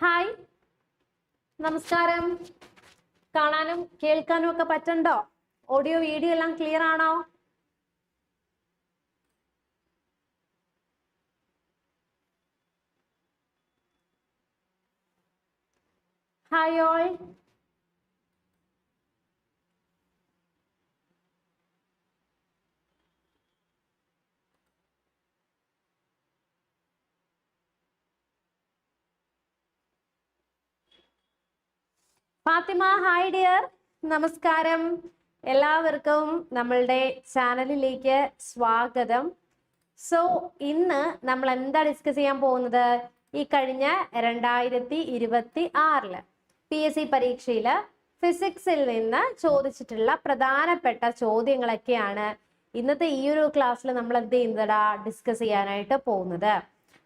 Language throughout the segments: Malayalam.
ഹായ്. നമസ്കാരം. കാണാനും കേൾക്കാനും ഒക്കെ പറ്റണ്ടോ ഓഡിയോ വീഡിയോ എല്ലാം ക്ലിയർ ആണോ? Hi all Fathima hi dear. നമസ്കാരം. എല്ലാവർക്കും നമ്മളുടെ ചാനലിലേക്ക് സ്വാഗതം. സോ ഇന്ന് നമ്മൾ എന്താ ഡിസ്കസ് ചെയ്യാൻ പോകുന്നത്? ഈ കഴിഞ്ഞ രണ്ടായിരത്തി ഇരുപത്തി ആറിൽ പി എസ് സി പരീക്ഷയിൽ ഫിസിക്സിൽ നിന്ന് ചോദിച്ചിട്ടുള്ള പ്രധാനപ്പെട്ട ചോദ്യങ്ങളൊക്കെയാണ് ഇന്നത്തെ ഈ ഒരു ക്ലാസ്സിൽ നമ്മൾ എന്ത് ചെയ്യുന്നതാ ഡിസ്കസ് ചെയ്യാനായിട്ട് പോകുന്നത്.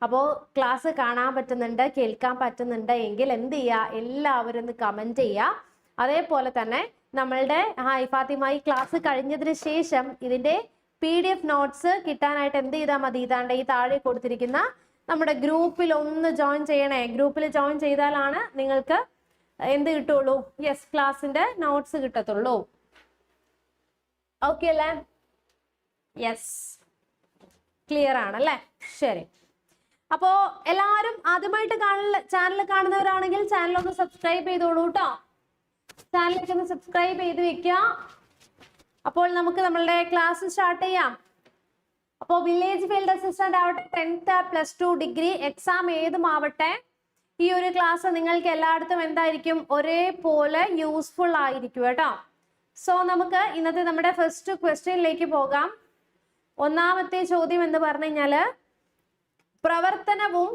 അപ്പോൾ ക്ലാസ് കാണാൻ പറ്റുന്നുണ്ട് കേൾക്കാൻ പറ്റുന്നുണ്ട് എങ്കിൽ എന്ത് ചെയ്യുക എല്ലാവരും ഒന്ന് കമന്റ് ചെയ്യുക അതേപോലെ തന്നെ നമ്മളുടെ ഹായ് ഫാത്തിമ ഈ ക്ലാസ് കഴിഞ്ഞതിന് ശേഷം ഇതിന്റെ പി ഡി എഫ് നോട്ട്സ് കിട്ടാനായിട്ട് എന്ത് ചെയ്താൽ മതി? ഇതാണ്ട് ഈ താഴെ കൊടുത്തിരിക്കുന്ന നമ്മുടെ ഗ്രൂപ്പിൽ ഒന്ന് ജോയിൻ ചെയ്യണേ. ഗ്രൂപ്പിൽ ജോയിൻ ചെയ്താലാണ് നിങ്ങൾക്ക് എന്ത് കിട്ടുള്ളൂ? യെസ് ക്ലാസ്സിന്റെ നോട്ട്സ് കിട്ടത്തുള്ളൂ. ഓക്കെ അല്ലേ? യെസ് ക്ലിയർ ആണല്ലേ? ശരി. അപ്പോ എല്ലാവരും ആദ്യമായിട്ട് കാണുന്ന ചാനൽ കാണുന്നവരാണെങ്കിൽ ചാനൽ ഒന്ന് സബ്സ്ക്രൈബ് ചെയ്തോളൂ കേട്ടോ ചാനലിലേക്ക് ഒന്ന് സബ്സ്ക്രൈബ് ചെയ്ത് വെക്കുക അപ്പോൾ നമുക്ക് നമ്മളുടെ ക്ലാസ് സ്റ്റാർട്ട് ചെയ്യാം. അപ്പോ വില്ലേജ് ഫീൽഡ് അസിസ്റ്റന്റ് ആവട്ടെ tenth plus two degree exam ഏതും ആവട്ടെ ഈ ഒരു ക്ലാസ് നിങ്ങൾക്ക് എല്ലായിടത്തും എന്തായിരിക്കും? ഒരേപോലെ യൂസ്ഫുൾ ആയിരിക്കും കേട്ടോ. സോ നമുക്ക് ഇന്നത്തെ നമ്മുടെ ഫസ്റ്റ് ക്വസ്റ്റ്യനിലേക്ക് പോകാം. ഒന്നാമത്തെ ചോദ്യം എന്ന് പറഞ്ഞു കഴിഞ്ഞാൽ പ്രവർത്തനവും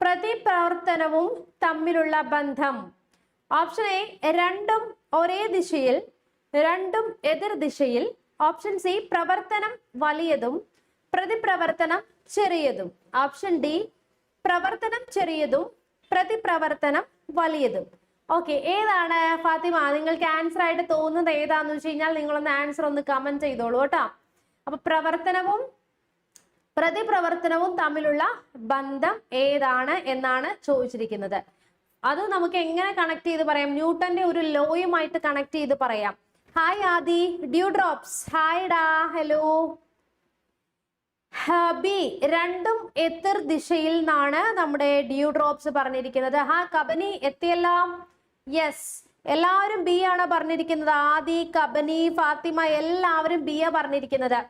പ്രതിപ്രവർത്തനവും തമ്മിലുള്ള ബന്ധം. ഓപ്ഷൻ എ രണ്ടും ഒരേ ദിശയിൽ രണ്ടും എതിർ ദിശയിൽ. ഓപ്ഷൻ സി പ്രവർത്തനം വലിയതും പ്രതിപ്രവർത്തനം ചെറിയതും. ഓപ്ഷൻ ഡി പ്രവർത്തനം ചെറിയതും പ്രതിപ്രവർത്തനം വലിയതും. ഓക്കെ ഏതാണ് ഫാത്തിമ? നിങ്ങൾക്ക് ആൻസർ ആയിട്ട് തോന്നുന്നത് ഏതാന്ന് വെച്ച് കഴിഞ്ഞാൽ നിങ്ങളൊന്ന് ആൻസർ ഒന്ന് കമന്റ് ചെയ്തോളൂ കേട്ടോ. അപ്പൊ പ്രവർത്തനവും പ്രതിപ്രവർത്തനവും തമ്മിലുള്ള ബന്ധം ഏതാണ് എന്നാണ് ചോദിച്ചിരിക്കുന്നത്. അത് നമുക്ക് എങ്ങനെ കണക്ട് ചെയ്ത് പറയാം? ന്യൂട്ടന്റെ ഒരു ലോയുമായിട്ട് കണക്ട് ചെയ്ത് പറയാം. Hi Adi. Dew drops hi ഡാ. ഹലോ ബി രണ്ടും എതിർ ദിശയിൽ നിന്നാണ് നമ്മുടെ ഡ്യൂ ഡ്രോപ്സ് പറഞ്ഞിരിക്കുന്നത്. ഹാ കബനി എത്തിയെല്ലാം? യെസ് എല്ലാവരും ബി ആണ് പറഞ്ഞിരിക്കുന്നത്. ആദി കബനി ഫാത്തിമ എല്ലാവരും ബി ആ പറഞ്ഞിരിക്കുന്നത്.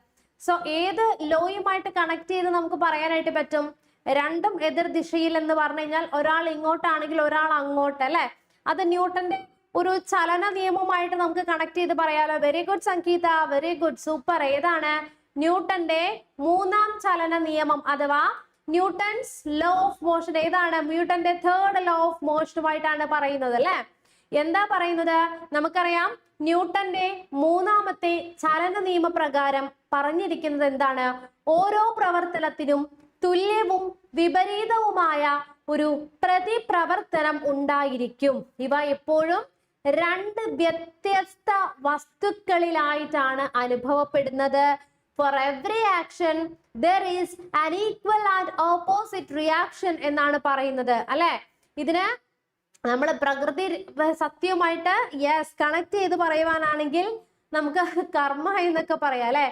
സോ ഏത് ലോയുമായിട്ട് കണക്ട് ചെയ്ത് നമുക്ക് പറയാനായിട്ട് പറ്റും? രണ്ടും എതിർ ദിശയിൽ എന്ന് പറഞ്ഞു കഴിഞ്ഞാൽ ഒരാൾ ഇങ്ങോട്ടാണെങ്കിൽ ഒരാൾ അങ്ങോട്ട് അല്ലെ? അത് ന്യൂട്ടന്റെ ഒരു ചലന നിയമമായിട്ട് നമുക്ക് കണക്ട് ചെയ്ത് പറയാലോ. Very good Sangeetha. Very good super ഏതാണ്? ന്യൂട്ടന്റെ മൂന്നാം ചലന നിയമം അഥവാ ന്യൂട്ടൺസ് ലോ ഓഫ് മോഷൻ ഏതാണ്? ന്യൂട്ടന്റെ തേർഡ് ലോ ഓഫ് മോഷനുമായിട്ടാണ് പറയുന്നത് അല്ലെ? എന്താ പറയുന്നത്? നമുക്കറിയാം ന്യൂട്ടന്റെ മൂന്നാമത്തെ ചലന നിയമപ്രകാരം പറഞ്ഞിരിക്കുന്നത് എന്താണ്? ഓരോ പ്രവർത്തനത്തിനും തുല്യവും വിപരീതവുമായ ഒരു പ്രതിപ്രവർത്തനം ഉണ്ടായിരിക്കും. ഇവ എപ്പോഴും രണ്ട് വ്യത്യസ്ത വസ്തുക്കളിലായിട്ടാണ് അനുഭവപ്പെടുന്നത്. For every action there is an equal and opposite reaction എന്നാണ് പറയുന്നത്. അല്ലെ? ഇതിന് നമ്മൾ പ്രകൃതി സത്യമായിട്ട് യെസ് കണക്ട് ചെയ്ത് പറയുവാനാണെങ്കിൽ നമുക്ക് കർമ്മ എന്നൊക്കെ പറയാം അല്ലെ?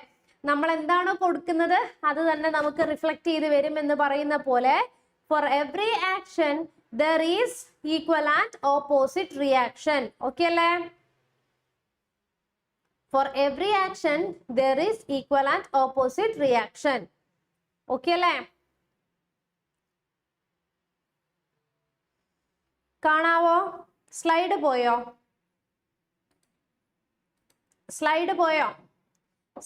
നമ്മൾ എന്താണോ കൊടുക്കുന്നത് അത് തന്നെ നമുക്ക് റിഫ്ലക്ട് ചെയ്ത് വരും എന്ന് പറയുന്ന പോലെ for every action there is equal and opposite reaction okay അല്ലേ? For every action there is equal and opposite reaction okay അല്ലേ? കാണാവോ? സ്ലൈഡ് പോയോ? സ്ലൈഡ് പോയോ?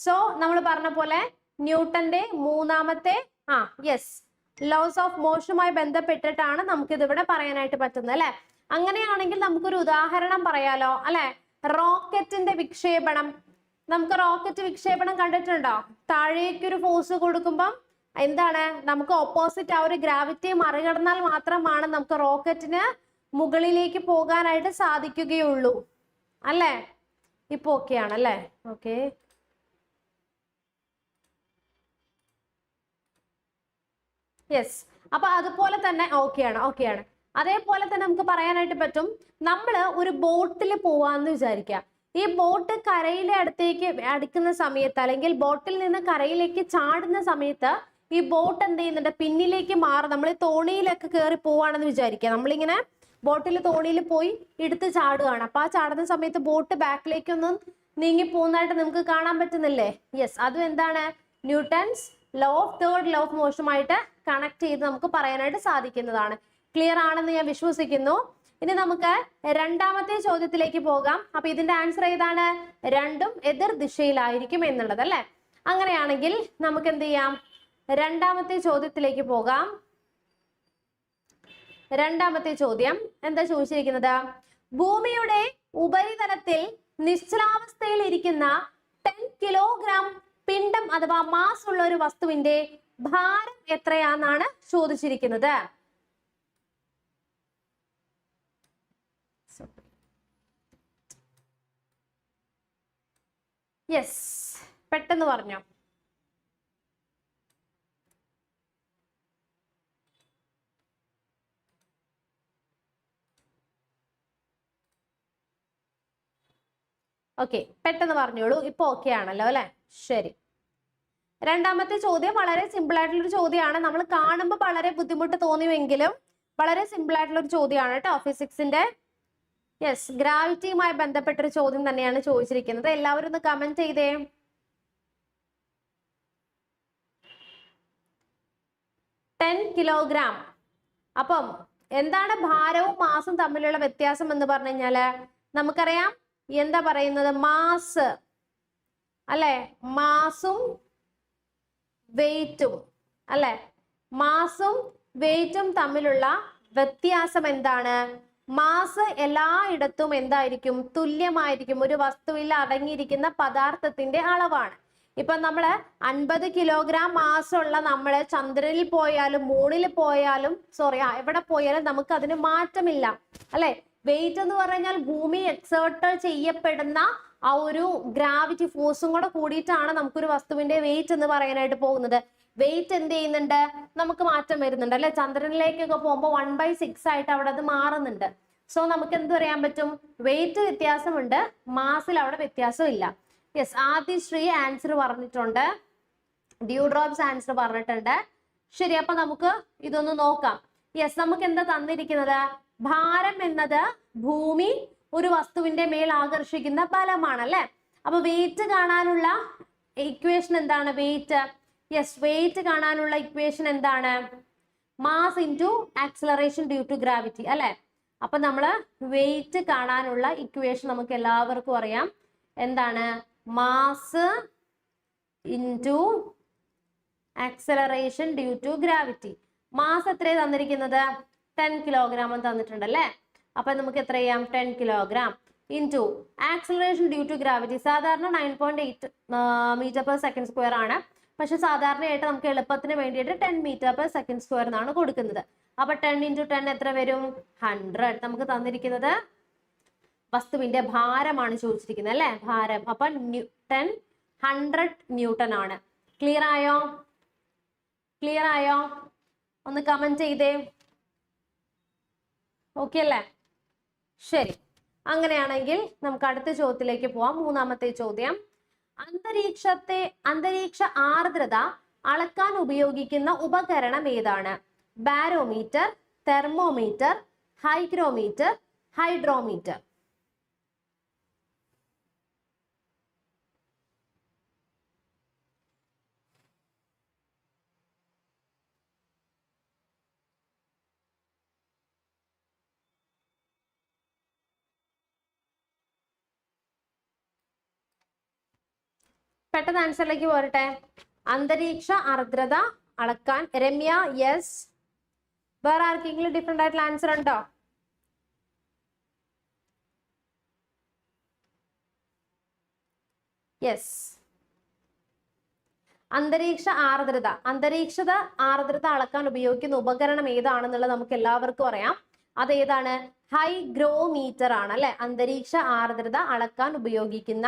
സോ നമ്മൾ പറഞ്ഞ പോലെ ന്യൂട്ടന്റെ മൂന്നാമത്തെ ആ യെസ് ലോസ് ഓഫ് മോഷനുമായി ബന്ധപ്പെട്ടിട്ടാണ് നമുക്ക് ഇതിവിടെ പറയാനായിട്ട് പറ്റുന്നത് അല്ലെ? അങ്ങനെയാണെങ്കിൽ നമുക്കൊരു ഉദാഹരണം പറയാലോ അല്ലെ? റോക്കറ്റിന്റെ വിക്ഷേപണം. നമുക്ക് റോക്കറ്റ് വിക്ഷേപണം കണ്ടിട്ടുണ്ടോ? താഴേക്കൊരു ഫോഴ്സ് കൊടുക്കുമ്പം എന്താണ്? നമുക്ക് ഓപ്പോസിറ്റ് ആ ഒരു ഗ്രാവിറ്റിയെ മറികടന്നാൽ മാത്രമാണ് നമുക്ക് റോക്കറ്റിന് മുകളിലേക്ക് പോകാനായിട്ട് സാധിക്കുകയുള്ളൂ. അല്ലേ? ഇപ്പൊ ഓക്കെ ആണല്ലേ ഓക്കെ. യെസ് അപ്പൊ അതുപോലെ തന്നെ ഓക്കെയാണ് ഓക്കെയാണ്. അതേപോലെ തന്നെ നമുക്ക് പറയാനായിട്ട് പറ്റും നമ്മൾ ഒരു ബോട്ടിൽ പോവാന്ന് വിചാരിക്കാം ഈ ബോട്ട് കരയിലെ അടുത്തേക്ക് അടുക്കുന്ന സമയത്ത് അല്ലെങ്കിൽ ബോട്ടിൽ നിന്ന് കരയിലേക്ക് ചാടുന്ന സമയത്ത് ഈ ബോട്ട് എന്ത് ചെയ്യുന്നുണ്ട്? പിന്നിലേക്ക് മാറും. നമ്മൾ തോണിയിലൊക്കെ കയറി പോവാണെന്ന് വിചാരിക്കുക. നമ്മളിങ്ങനെ ബോട്ടിൽ തോണിയിൽ പോയി എടുത്ത് ചാടുകയാണ്. അപ്പൊ ആ ചാടുന്ന സമയത്ത് ബോട്ട് ബാക്കിലേക്കൊന്നും നീങ്ങി പോകുന്നതായിട്ട് നമുക്ക് കാണാൻ പറ്റുന്നില്ലേ? യെസ് അതും എന്താണ്? Newton's law of third law of മോഷനുമായിട്ട് connect ചെയ്ത് നമുക്ക് പറയാനായിട്ട് സാധിക്കുന്നതാണ്. ക്ലിയർ ആണെന്ന് ഞാൻ വിശ്വസിക്കുന്നു. ഇനി നമുക്ക് രണ്ടാമത്തെ ചോദ്യത്തിലേക്ക് പോകാം. അപ്പൊ ഇതിന്റെ ആൻസർ ഏതാണ്? രണ്ടും എതിർ ദിശയിലായിരിക്കും എന്നുള്ളത് അല്ലെ? അങ്ങനെയാണെങ്കിൽ നമുക്ക് എന്ത് ചെയ്യാം? രണ്ടാമത്തെ ചോദ്യത്തിലേക്ക് പോകാം. രണ്ടാമത്തെ ചോദ്യം. എന്താ ചോദിച്ചിരിക്കുന്നത്? ഭൂമിയുടെ ഉപരിതലത്തിൽ നിശ്ചലാവസ്ഥയിൽ ഇരിക്കുന്ന ടെൻ കിലോഗ്രാം പിണ്ഡം അഥവാ മാസ് ഉള്ള ഒരു വസ്തുവിന്റെ ഭാരം എത്രയാണെന്നാണ് ചോദിച്ചിരിക്കുന്നത്? യെസ് പെട്ടെന്ന് പറഞ്ഞോ. ഓക്കെ പെട്ടെന്ന് പറഞ്ഞോളൂ. ഇപ്പൊ ഓക്കെ ആണല്ലോ അല്ലെ? ശരി. രണ്ടാമത്തെ ചോദ്യം വളരെ സിമ്പിൾ ആയിട്ടുള്ള ഒരു ചോദ്യമാണ്. നമ്മൾ കാണുമ്പോൾ വളരെ ബുദ്ധിമുട്ട് തോന്നിയുമെങ്കിലും വളരെ സിമ്പിൾ ആയിട്ടുള്ള ഒരു ചോദ്യമാണ് കേട്ടോ ഫിസിക്സിന്റെ യെസ് ഗ്രാവിറ്റിയുമായി ബന്ധപ്പെട്ട ഒരു ചോദ്യം തന്നെയാണ് ചോദിച്ചിരിക്കുന്നത്. എല്ലാവരും ഒന്ന് കമന്റ് ചെയ്തേ. ടെൻ കിലോഗ്രാം അപ്പം എന്താണ് ഭാരവും മാസും തമ്മിലുള്ള വ്യത്യാസം എന്ന് പറഞ്ഞു കഴിഞ്ഞാൽ? നമുക്കറിയാം എന്താ പറയുന്നത്? മാസ്. അല്ലെ? മാസും വെയിറ്റും. അല്ലെ? മാസും വെയിറ്റും തമ്മിലുള്ള വ്യത്യാസം എന്താണ്? മാസ് എല്ലായിടത്തും എന്തായിരിക്കും? തുല്യമായിരിക്കും. ഒരു വസ്തുവിൽ അടങ്ങിയിരിക്കുന്ന പദാർത്ഥത്തിന്റെ അളവാണ്. ഇപ്പൊ നമ്മൾ അൻപത് കിലോഗ്രാം മാസമുള്ള നമ്മൾ ചന്ദ്രനിൽ പോയാലും മൂണിൽ പോയാലും സോറി എവിടെ പോയാലും നമുക്ക് അതിന് മാറ്റമില്ല. അല്ലെ? വെയിറ്റ് എന്ന് പറഞ്ഞാൽ ഭൂമി എക്സേർട്ട് ചെയ്യപ്പെടുന്ന ആ ഒരു ഗ്രാവിറ്റി ഫോഴ്സും കൂടെ കൂടിയിട്ടാണ് നമുക്കൊരു വസ്തുവിന്റെ വെയിറ്റ് എന്ന് പറയാനായിട്ട് പോകുന്നത്. വെയിറ്റ് എന്ത് ചെയ്യുന്നുണ്ട്? നമുക്ക് മാറ്റം വരുന്നുണ്ട് അല്ലെ? ചന്ദ്രനിലേക്കൊക്കെ പോകുമ്പോൾ വൺ ബൈ സിക്സ് ആയിട്ട് അവിടെ അത് മാറുന്നുണ്ട്. സോ നമുക്ക് എന്ത് പറയാൻ പറ്റും? വെയിറ്റ് വ്യത്യാസമുണ്ട്. മാസിൽ അവിടെ വ്യത്യാസം ഇല്ല യെസ് ആദ്യ ശ്രീ ആൻസർ പറഞ്ഞിട്ടുണ്ട്. ഡ്യൂ ഡ്രോപ്സ് ആൻസർ പറഞ്ഞിട്ടുണ്ട്. ശരി അപ്പൊ നമുക്ക് ഇതൊന്ന് നോക്കാം. യെസ് നമുക്ക് എന്താ തന്നിരിക്കുന്നത്? ഭാരം എന്നത് ഭൂമി ഒരു വസ്തുവിന്റെ മേൽ ആകർഷിക്കുന്ന ബലമാണ് അല്ലെ അപ്പൊ വെയിറ്റ് കാണാനുള്ള ഇക്വേഷൻ എന്താണ്? വെയിറ്റ് യെസ് വെയിറ്റ് കാണാനുള്ള ഇക്വേഷൻ എന്താണ്? Mass into acceleration due to gravity അല്ലെ? അപ്പൊ നമ്മൾ വെയിറ്റ് കാണാനുള്ള ഇക്വേഷൻ നമുക്ക് എല്ലാവർക്കും അറിയാം. എന്താണ്? Mass into acceleration due to gravity mass എത്രയാണ് തന്നിരിക്കുന്നത്? ടെൻ കിലോഗ്രാം തന്നിട്ടുണ്ട് അല്ലേ അപ്പൊ നമുക്ക് എത്ര ചെയ്യാം? Ten kilogram into acceleration due to gravity സാധാരണ nine point eight metre per second square ആണ്. പക്ഷെ സാധാരണയായിട്ട് നമുക്ക് എളുപ്പത്തിന് വേണ്ടിയിട്ട് ten metre per second square എന്നാണ് കൊടുക്കുന്നത്. അപ്പൊ ടെൻ ഇന്റു ടെൻ എത്ര വരും? ഹൺഡ്രഡ് നമുക്ക് തന്നിരിക്കുന്നത് വസ്തുവിന്റെ ഭാരമാണ് ചോദിച്ചിരിക്കുന്നത് അല്ലെ? ഭാരം. അപ്പൊ ടെൻ ഹൺഡ്രഡ് ന്യൂട്ടൺ ആണ്. ക്ലിയർ ആയോ? ക്ലിയർ ആയോ? ഒന്ന് കമന്റ് ചെയ്തേ. ഓക്കെ അല്ലേ ശരി. അങ്ങനെയാണെങ്കിൽ നമുക്ക് അടുത്ത ചോദ്യത്തിലേക്ക് പോവാം. മൂന്നാമത്തെ ചോദ്യം. അന്തരീക്ഷത്തെ അന്തരീക്ഷ ആർദ്രത അളക്കാൻ ഉപയോഗിക്കുന്ന ഉപകരണം ഏതാണ്? Barometer thermometer hygrometer hydrometer. പെട്ടെന്ന് ആൻസറിലേക്ക് പോരട്ടെ. അന്തരീക്ഷ ആർദ്രത അളക്കാൻ രമ്യ യെസ് വേറെ ആർക്കെങ്കിലും ഡിഫറെന്റ് ആയിട്ടുള്ള ആൻസർ ഉണ്ടോ? യെസ് അന്തരീക്ഷ ആർദ്രത. അന്തരീക്ഷത ആർദ്രത അളക്കാൻ ഉപയോഗിക്കുന്ന ഉപകരണം ഏതാണെന്നുള്ളത് നമുക്ക് എല്ലാവർക്കും അറിയാം. അത് ഏതാണ്? ഹൈഗ്രോമീറ്റർ ആണ് അല്ലെ? അന്തരീക്ഷ ആർദ്രത അളക്കാൻ ഉപയോഗിക്കുന്ന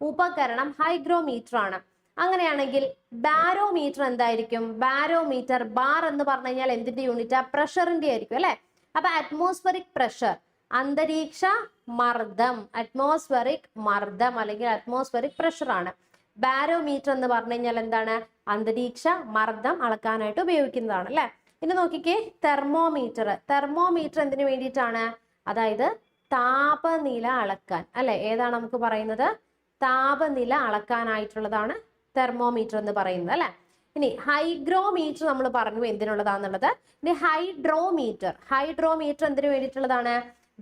ഉപകരണം ഹൈഗ്രോമീറ്റർ ആണ് അങ്ങനെയാണെങ്കിൽ ബാരോമീറ്റർ എന്തായിരിക്കും? ബാരോമീറ്റർ ബാർ എന്ന് പറഞ്ഞു കഴിഞ്ഞാൽ എന്തിന്റെ യൂണിറ്റ്? പ്രഷറിന്റെ ആയിരിക്കും അല്ലെ? അപ്പൊ അറ്റ്മോസ്ഫറിക് പ്രഷർ അന്തരീക്ഷ മർദ്ദം അറ്റ്മോസ്ഫറിക് മർദ്ദം അല്ലെങ്കിൽ അറ്റ്മോസ്ഫറിക് പ്രഷർ ആണ്. ബാരോമീറ്റർ എന്ന് പറഞ്ഞു കഴിഞ്ഞാൽ എന്താണ്? അന്തരീക്ഷ മർദ്ദം അളക്കാനായിട്ട് ഉപയോഗിക്കുന്നതാണ് അല്ലെ? ഇനി നോക്കിക്കേ തെർമോമീറ്റർ. തെർമോമീറ്റർ എന്തിനു വേണ്ടിയിട്ടാണ്? അതായത് താപനില അളക്കാൻ. അല്ലെ? ഏതാണ് നമുക്ക് പറയുന്നത്? താപനില അളക്കാനായിട്ടുള്ളതാണ് തെർമോമീറ്റർ എന്ന് പറയുന്നത് അല്ലെ? ഇനി ഹൈഗ്രോമീറ്റർ നമ്മൾ പറഞ്ഞു എന്തിനുള്ളതാന്നുള്ളത്. ഇനി ഹൈഡ്രോമീറ്റർ ഹൈഡ്രോമീറ്റർ എന്തിനു വേണ്ടിയിട്ടുള്ളതാണ്?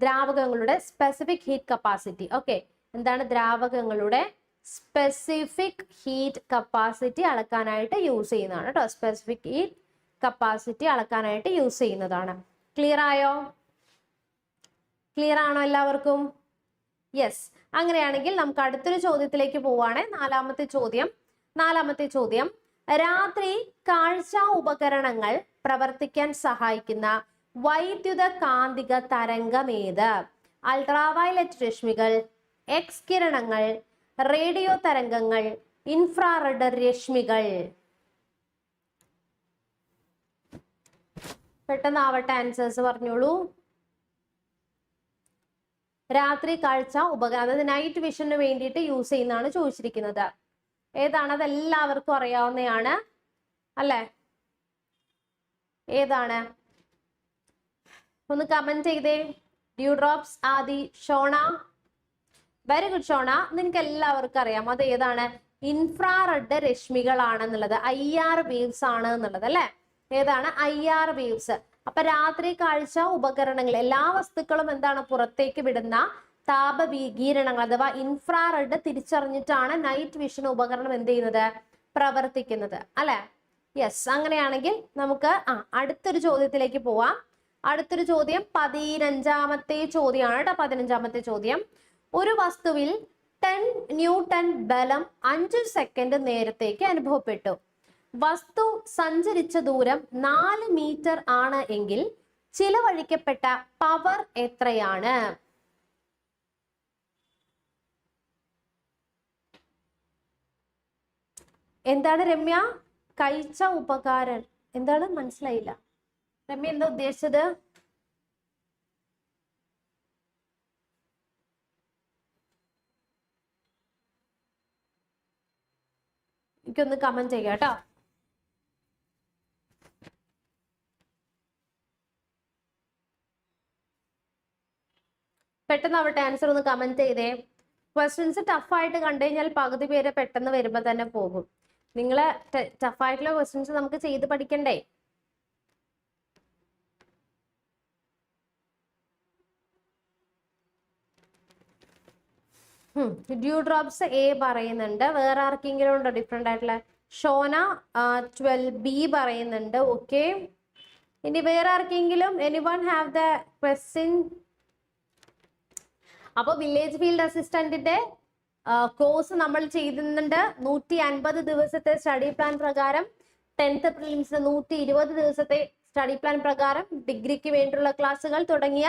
ദ്രാവകങ്ങളുടെ സ്പെസിഫിക് ഹീറ്റ് കപ്പാസിറ്റി ഓക്കെ എന്താണ് ദ്രാവകങ്ങളുടെ സ്പെസിഫിക് ഹീറ്റ് കപ്പാസിറ്റി അളക്കാനായിട്ട് യൂസ് ചെയ്യുന്നതാണ് കേട്ടോ സ്പെസിഫിക് ഹീറ്റ് കപ്പാസിറ്റി അളക്കാനായിട്ട് യൂസ് ചെയ്യുന്നതാണ്. ക്ലിയർ ആയോ? ക്ലിയർ ആണോ എല്ലാവർക്കും? യെസ് അങ്ങനെയാണെങ്കിൽ നമുക്ക് അടുത്തൊരു ചോദ്യത്തിലേക്ക് പോവാണ്. നാലാമത്തെ ചോദ്യം. നാലാമത്തെ ചോദ്യം. രാത്രി കാഴ്ച ഉപകരണങ്ങൾ പ്രവർത്തിക്കാൻ സഹായിക്കുന്ന വൈദ്യുത കാന്തിക തരംഗമേത് അൾട്രാവയലറ്റ് രശ്മികൾ എക്സ് കിരണങ്ങൾ റേഡിയോ തരംഗങ്ങൾ ഇൻഫ്രാറെഡ് രശ്മികൾ. പെട്ടെന്നാവട്ടെ ആൻസേഴ്സ് പറഞ്ഞോളൂ. രാത്രി കാഴ്ച ഉപകരണം അതായത് നൈറ്റ് വിഷന് വേണ്ടിയിട്ട് യൂസ് ചെയ്യുന്നതാണ് ചോദിച്ചിരിക്കുന്നത്. ഏതാണ്? അതെല്ലാവർക്കും അറിയാവുന്നതാണ് അല്ലേ? ഏതാണ്? ഒന്ന് കമന്റ് ചെയ്തേ. Dewdrops Adi Shona very good Shona നിനക്ക് എല്ലാവർക്കും അറിയാം. അത് ഏതാണ്? ഇൻഫ്രാറെഡ് രശ്മികളാണെന്നുള്ളത്. ഐ ആർ വേവ്സ് ആണ് എന്നുള്ളത് അല്ലെ? ഏതാണ്? ഐ ആർ വേവ്സ് അപ്പൊ രാത്രി കാഴ്ച ഉപകരണങ്ങൾ എല്ലാ വസ്തുക്കളും എന്താണ് പുറത്തേക്ക് വിടുന്ന താപ താപവികീരണങ്ങൾ അഥവാ ഇൻഫ്രാറെഡ് തിരിച്ചറിഞ്ഞിട്ടാണ് നൈറ്റ് വിഷൻ ഉപകരണം എന്ത് ചെയ്യുന്നത്? പ്രവർത്തിക്കുന്നത്. അല്ലെ? യെസ് അങ്ങനെയാണെങ്കിൽ നമുക്ക് ആ അടുത്തൊരു ചോദ്യത്തിലേക്ക് പോവാം. അടുത്തൊരു ചോദ്യം പതിനഞ്ചാമത്തെ ചോദ്യമാണ് കേട്ടോ പതിനഞ്ചാമത്തെ ചോദ്യം. ഒരു വസ്തുവിൽ ടെൻ ന്യൂട്ടൺ ബലം അഞ്ച് സെക്കൻഡ് നേരത്തേക്ക് അനുഭവപ്പെട്ടു. വസ്തു സഞ്ചരിച്ച ദൂരം നാല് മീറ്റർ ആണ് എങ്കിൽ ചിലവഴിക്കപ്പെട്ട പവർ എത്രയാണ്? എന്താണ് രമ്യ? കഴിച്ച ഉപകാരൻ എന്താണ്? മനസ്സിലായില്ല. രമ്യ എന്താ ഉദ്ദേശിച്ചത്? എനിക്കൊന്ന് കമന്റ് ചെയ്യാം കേട്ടോ. പെട്ടെന്ന് ആവട്ടെ ആൻസർ ഒന്ന് കമന്റ് ചെയ്തേ. ക്വസ്റ്റ്യൻസ് ടഫായിട്ട് കണ്ടു കഴിഞ്ഞാൽ പകുതി പേര് പെട്ടെന്ന് വരുമ്പോൾ തന്നെ പോകും. നിങ്ങൾ ടഫായിട്ടുള്ള ക്വസ്റ്റ്യൻസ് നമുക്ക് ചെയ്ത് പഠിക്കണ്ടേ? ഡ്യൂ ഡ്രോപ്സ് എ പറയുന്നുണ്ട്. വേറെ ആർക്കെങ്കിലും ഉണ്ടോ ഡിഫറെന്റ് ആയിട്ടുള്ള? ഷോന ട്വൽവ് ബി പറയുന്നുണ്ട്. ഓക്കെ ഇനി വേറെ ആർക്കെങ്കിലും any one have the question അപ്പോൾ വില്ലേജ് ഫീൽഡ് അസിസ്റ്റന്റിന്റെ കോഴ്സ് നമ്മൾ ചെയ്യുന്നുണ്ട് നൂറ്റി അൻപത് ദിവസത്തെ സ്റ്റഡി പ്ലാൻ പ്രകാരം. ടെൻത്ത് പ്രിലിംസ് നൂറ്റി ഇരുപത് ദിവസത്തെ സ്റ്റഡി പ്ലാൻ പ്രകാരം ഡിഗ്രിക്ക് വേണ്ടിയുള്ള ക്ലാസ്സുകൾ തുടങ്ങിയ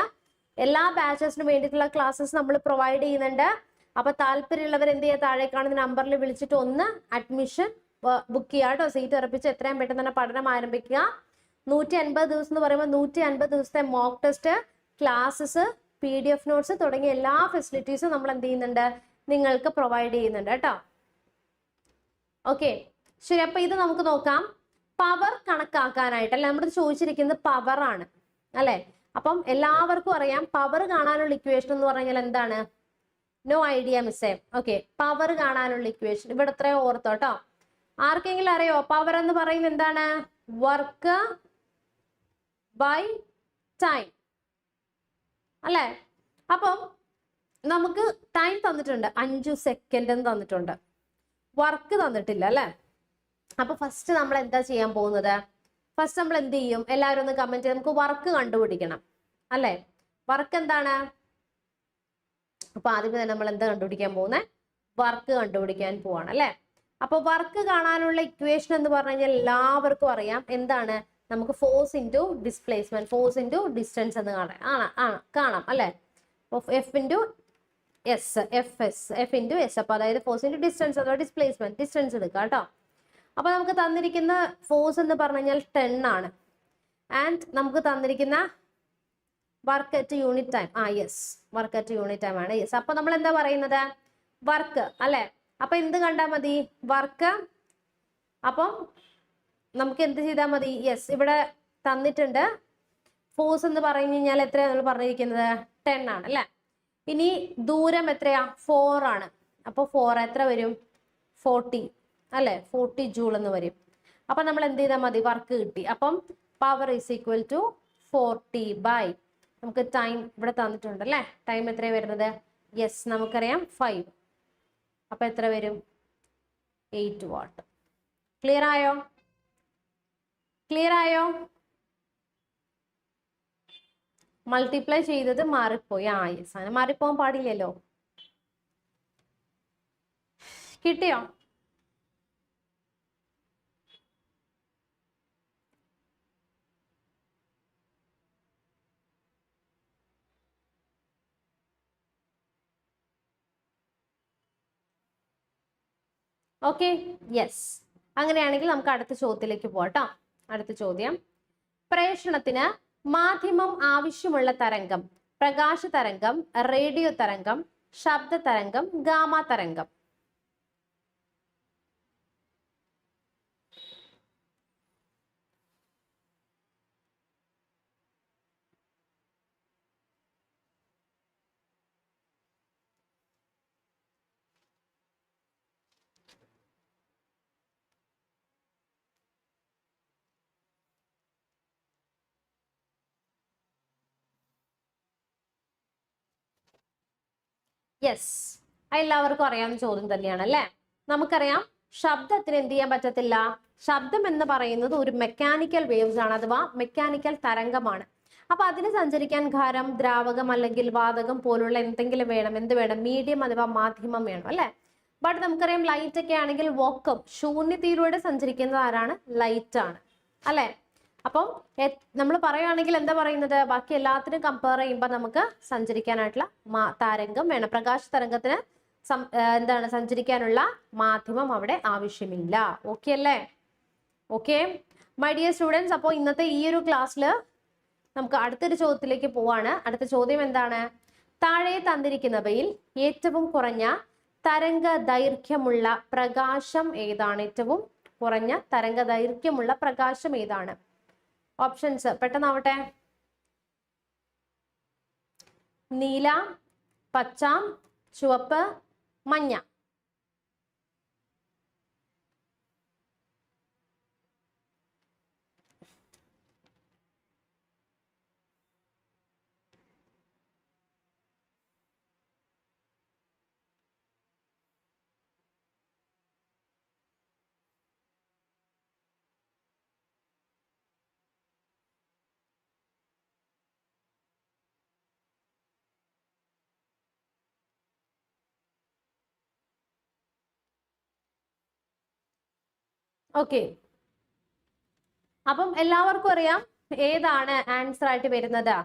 എല്ലാ ബാച്ചസിനും വേണ്ടിയിട്ടുള്ള ക്ലാസ്സസ് നമ്മൾ പ്രൊവൈഡ് ചെയ്യുന്നുണ്ട്. അപ്പൊ താല്പര്യമുള്ളവർ എന്ത് ചെയ്യുക താഴെ കാണുന്ന നമ്പറിൽ വിളിച്ചിട്ട് ഒന്ന് അഡ്മിഷൻ ബുക്ക് ചെയ്യുക കേട്ടോ. സീറ്റ് ഉറപ്പിച്ച് എത്രയും പെട്ടെന്ന് തന്നെ പഠനം ആരംഭിക്കുക. നൂറ്റി അൻപത് ദിവസം എന്ന് പറയുമ്പോൾ നൂറ്റി അൻപത് ദിവസത്തെ mock test classes P D F notes തുടങ്ങിയ എല്ലാ ഫെസിലിറ്റീസും നമ്മൾ എന്ത് ചെയ്യുന്നുണ്ട്? നിങ്ങൾക്ക് പ്രൊവൈഡ് ചെയ്യുന്നുണ്ട് കേട്ടോ. ഓക്കെ ശരി അപ്പൊ ഇത് നമുക്ക് നോക്കാം. പവർ കണക്കാക്കാനായിട്ട് അല്ലെ? നമ്മുടെ ചോദിച്ചിരിക്കുന്നത് പവർ ആണ് അല്ലെ? അപ്പം എല്ലാവർക്കും അറിയാം പവർ കാണാനുള്ള ഇക്വേഷൻ എന്ന് പറഞ്ഞാൽ എന്താണ്? നോ ഐഡിയ മിസ്സേ ഓക്കെ പവർ കാണാനുള്ള ഇക്വേഷൻ ഇവിടെ അത്രയോ ഓർത്തോ കേട്ടോ ആർക്കെങ്കിലും അറിയോ? പവർ എന്ന് പറയുന്നത് എന്താണ്? വർക്ക് ബൈ ടൈം അല്ലേ? അപ്പം നമുക്ക് ടൈം തന്നിട്ടുണ്ട്. അഞ്ചു സെക്കൻഡ് തന്നിട്ടുണ്ട്. വർക്ക് തന്നിട്ടില്ല അല്ലേ? അപ്പൊ ഫസ്റ്റ് നമ്മൾ എന്താ ചെയ്യാൻ പോകുന്നത്? ഫസ്റ്റ് നമ്മൾ എന്ത് ചെയ്യും? എല്ലാവരും ഒന്ന് കമന്റ് ചെയ്ത് നമുക്ക് വർക്ക് കണ്ടുപിടിക്കണം. അല്ലേ? വർക്ക് എന്താണ്? അപ്പൊ ആദ്യമേ തന്നെ നമ്മൾ എന്താ കണ്ടുപിടിക്കാൻ പോകുന്നത് വർക്ക് കണ്ടുപിടിക്കാൻ പോവാണ് അല്ലേ? അപ്പൊ വർക്ക് കാണാനുള്ള ഇക്വേഷൻ എന്ന് പറഞ്ഞു കഴിഞ്ഞാൽ എല്ലാവർക്കും അറിയാം. എന്താണ്? നമുക്ക് force into displacement force into distance എന്ന് കാണാം. ആണ് ആണ് കാണാം അല്ലേ? F into S F S F into S അപ്പോൾ അതായത് ഫോഴ്സ് ഇന്റു ഡിസ്റ്റൻസ് അഥവാ ഡിസ്പ്ലേസ്മെന്റ് ഡിസ്റ്റൻസ് എടുക്കുക കേട്ടോ. അപ്പോൾ നമുക്ക് തന്നിരിക്കുന്ന ഫോഴ്സ് എന്ന് പറഞ്ഞു കഴിഞ്ഞാൽ ടെൻ ആണ്. ആൻഡ് നമുക്ക് തന്നിരിക്കുന്ന വർക്ക് അറ്റ് യൂണിറ്റ് ടൈം ആ yes work at unit time ആണ്. യെസ് അപ്പൊ നമ്മൾ എന്താ പറയുന്നത്? വർക്ക് അല്ലേ? അപ്പൊ എന്ത് കണ്ടാൽ മതി? വർക്ക് അപ്പം നമുക്ക് എന്ത് ചെയ്താൽ മതി? യെസ് ഇവിടെ തന്നിട്ടുണ്ട്. ഫോഴ്സ് എന്ന് പറഞ്ഞു കഴിഞ്ഞാൽ എത്രയാണ് നമ്മൾ പറഞ്ഞിരിക്കുന്നത്? ടെൻ ആണ് അല്ലേ? ഇനി ദൂരം എത്രയാ? ഫോർ ആണ്. അപ്പോൾ ഫോർ എത്ര വരും? ഫോർട്ടി അല്ലെ? ഫോർട്ടി ജൂൾ എന്ന് വരും. അപ്പൊ നമ്മൾ എന്ത് ചെയ്താൽ മതി? വർക്ക് കിട്ടി. അപ്പം power is equal to forty by നമുക്ക് ടൈം ഇവിടെ തന്നിട്ടുണ്ട് അല്ലേ? ടൈം എത്രയാണ് വരുന്നത്? യെസ് നമുക്കറിയാം ഫൈവ് അപ്പൊ എത്ര വരും? എയ്റ്റ് വാട്ട് ക്ലിയർ ആയോ? ക്ലിയർ ആയോ? മൾട്ടിപ്ലൈ ചെയ്തത് മാറിപ്പോയി. ആ യെസ് അങ്ങനെ മാറിപ്പോകാൻ പാടില്ലല്ലോ. കിട്ടിയോ? ഓക്കെ യെസ് അങ്ങനെയാണെങ്കിൽ നമുക്ക് അടുത്ത ചോദ്യത്തിലേക്ക് പോകട്ടോ അടുത്ത ചോദ്യം. പ്രേഷണത്തിന് മാധ്യമം ആവശ്യമുള്ള തരംഗം പ്രകാശ തരംഗം റേഡിയോ തരംഗം ശബ്ദ തരംഗം ഗാമ തരംഗം. യെസ് എല്ലാവർക്കും അറിയാവുന്ന ചോദ്യം തന്നെയാണ് അല്ലേ? നമുക്കറിയാം ശബ്ദത്തിന് എന്ത് ചെയ്യാൻ പറ്റത്തില്ല? ശബ്ദം എന്ന് പറയുന്നത് ഒരു മെക്കാനിക്കൽ വേവ്സ് ആണ് അഥവാ മെക്കാനിക്കൽ തരംഗമാണ്. അപ്പൊ അതിന് സഞ്ചരിക്കാൻ ഖരം ദ്രാവകം അല്ലെങ്കിൽ വാതകം പോലുള്ള എന്തെങ്കിലും വേണം. എന്ത് വേണം? മീഡിയം അഥവാ മാധ്യമം വേണം അല്ലെ? ബട്ട് നമുക്കറിയാം ലൈറ്റ് ഒക്കെ ആണെങ്കിൽ വോക്കം. ശൂന്യതയിലൂടെ സഞ്ചരിക്കുന്നത് ആരാണ്? ലൈറ്റ് ആണ് അല്ലെ? അപ്പം നമ്മൾ പറയുകയാണെങ്കിൽ എന്താ പറയുന്നത്? ബാക്കി എല്ലാത്തിനും കമ്പയർ ചെയ്യുമ്പോൾ നമുക്ക് സഞ്ചരിക്കാനായിട്ടുള്ള മാ തരംഗം വേണം. പ്രകാശ തരംഗത്തിന് എന്താണ് സഞ്ചരിക്കാനുള്ള മാധ്യമം അവിടെ ആവശ്യമില്ല. ഓക്കെ അല്ലേ? ഓക്കെ മൈ ഡിയർ സ്റ്റുഡൻസ് അപ്പോൾ ഇന്നത്തെ ഈ ഒരു ക്ലാസ്സിൽ നമുക്ക് അടുത്തൊരു ചോദ്യത്തിലേക്ക് പോവാണ്. അടുത്ത ചോദ്യം എന്താണ്? താഴെ തന്നിരിക്കുന്നവയിൽ ഏറ്റവും കുറഞ്ഞ തരംഗ ദൈർഘ്യമുള്ള പ്രകാശം ഏതാണ്? ഏറ്റവും കുറഞ്ഞ തരംഗ ദൈർഘ്യമുള്ള പ്രകാശം ഏതാണ്? ഓപ്ഷൻസ് പെട്ടെന്നാവട്ടെ. നീല പച്ച ചുവപ്പ് മഞ്ഞ. ഓക്കെ അപ്പം എല്ലാവർക്കും അറിയാം ഏതാണ് ആൻസർ ആയിട്ട് വരുന്നത്?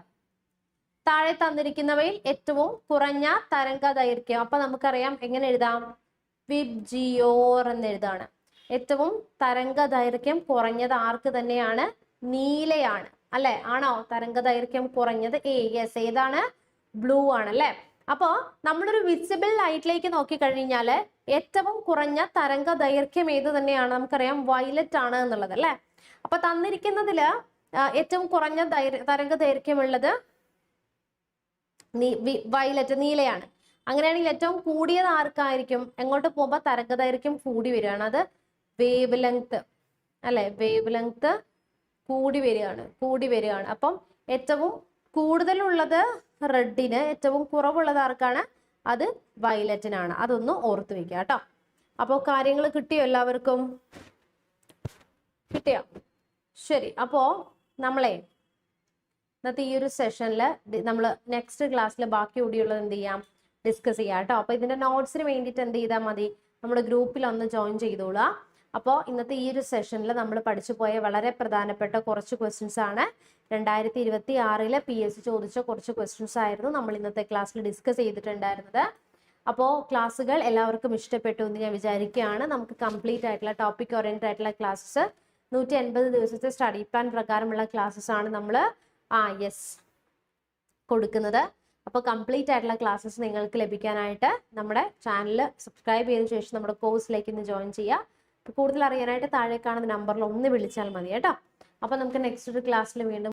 താഴെ തന്നിരിക്കുന്നവയിൽ ഏറ്റവും കുറഞ്ഞ തരംഗ ദൈർഘ്യം. അപ്പൊ നമുക്കറിയാം എങ്ങനെ എഴുതാം? വിബ് ജിയോർ എന്ന് എഴുതാണ്. ഏറ്റവും തരംഗ ദൈർഘ്യം കുറഞ്ഞത് ആർക്ക് തന്നെയാണ്? നീലയാണ്. അല്ലെ? ആണോ? തരംഗ ദൈർഘ്യം കുറഞ്ഞത് എ യെസ് ഏതാണ്? ബ്ലൂ ആണ് അല്ലെ? അപ്പോ നമ്മളൊരു വിസിബിൾ ലൈറ്റിലേക്ക് നോക്കിക്കഴിഞ്ഞാൽ ഏറ്റവും കുറഞ്ഞ തരംഗ ദൈർഘ്യം ഏത് തന്നെയാണ് നമുക്കറിയാം വയലറ്റ് ആണ് എന്നുള്ളത് അല്ലെ? അപ്പൊ തന്നിരിക്കുന്നതിൽ ഏറ്റവും കുറഞ്ഞ തരംഗ ദൈർഘ്യമുള്ളത് വയലറ്റ് നീലയാണ്. അങ്ങനെയാണെങ്കിൽ ഏറ്റവും കൂടിയത് ആർക്കായിരിക്കും? എങ്ങോട്ട് പോകുമ്പോൾ തരംഗ ദൈർഘ്യം കൂടി വരികയാണ്. അത് വേവ് ലെങ്ത് അല്ലെ? വേവ് ലെങ്ത് കൂടി വരികയാണ് കൂടി വരികയാണ്. അപ്പം ഏറ്റവും കൂടുതലുള്ളത് റെഡിന് ഏറ്റവും കുറവുള്ളത് ആർക്കാണ്? അത് വയലറ്റിനാണ്. അതൊന്ന് ഓർത്ത് വെക്കുക കേട്ടോ. അപ്പോൾ കാര്യങ്ങൾ കിട്ടിയോ എല്ലാവർക്കും? കിട്ടിയോ? ശരി. അപ്പോൾ നമ്മളെ ഇന്നത്തെ ഈ ഒരു സെഷനിൽ നമ്മൾ നെക്സ്റ്റ് ക്ലാസ്സിൽ ബാക്കി കൂടിയുള്ളത് എന്ത് ചെയ്യാം? ഡിസ്കസ് ചെയ്യാം കേട്ടോ. അപ്പോൾ ഇതിന്റെ നോട്ട്സിന് വേണ്ടിയിട്ട് എന്ത് ചെയ്താൽ മതി? നമ്മുടെ ഗ്രൂപ്പിൽ ഒന്ന് ജോയിൻ ചെയ്തോളുക. അപ്പോൾ ഇന്നത്തെ ഈ ഒരു സെഷനിൽ നമ്മൾ പഠിച്ചു പോയ വളരെ പ്രധാനപ്പെട്ട കുറച്ച് ക്വസ്റ്റ്യൻസ് ആണ്. രണ്ടായിരത്തി ഇരുപത്തി ആറിലെ പി എസ് ചോദിച്ച കുറച്ച് ക്വസ്റ്റ്യൻസ് ആയിരുന്നു നമ്മൾ ഇന്നത്തെ ക്ലാസ്സിൽ ഡിസ്കസ് ചെയ്തിട്ടുണ്ടായിരുന്നത്. അപ്പോൾ ക്ലാസ്സുകൾ എല്ലാവർക്കും ഇഷ്ടപ്പെട്ടു എന്ന് ഞാൻ വിചാരിക്കുകയാണ്. നമുക്ക് കംപ്ലീറ്റ് ആയിട്ടുള്ള ടോപ്പിക് ഓറിയന്റഡ് ആയിട്ടുള്ള ക്ലാസ്സസ് നൂറ്റി എൺപത് ദിവസത്തെ സ്റ്റഡി പ്ലാൻ പ്രകാരമുള്ള ക്ലാസ്സസ് ആണ് നമ്മൾ ആ യെസ് കൊടുക്കുന്നത്. അപ്പോൾ കംപ്ലീറ്റ് ആയിട്ടുള്ള ക്ലാസ്സസ് നിങ്ങൾക്ക് ലഭിക്കാനായിട്ട് നമ്മുടെ ചാനൽ സബ്സ്ക്രൈബ് ചെയ്ത ശേഷം നമ്മുടെ കോഴ്സിലേക്ക് ഇന്ന് ജോയിൻ ചെയ്യുക. കൂടുതൽ അറിയാനായിട്ട് താഴെ കാണുന്ന നമ്പറിൽ ഒന്ന് വിളിച്ചാൽ മതി കേട്ടോ. അപ്പോൾ നമുക്ക് നെക്സ്റ്റ് ഒരു ക്ലാസ്സിൽ വീണ്ടും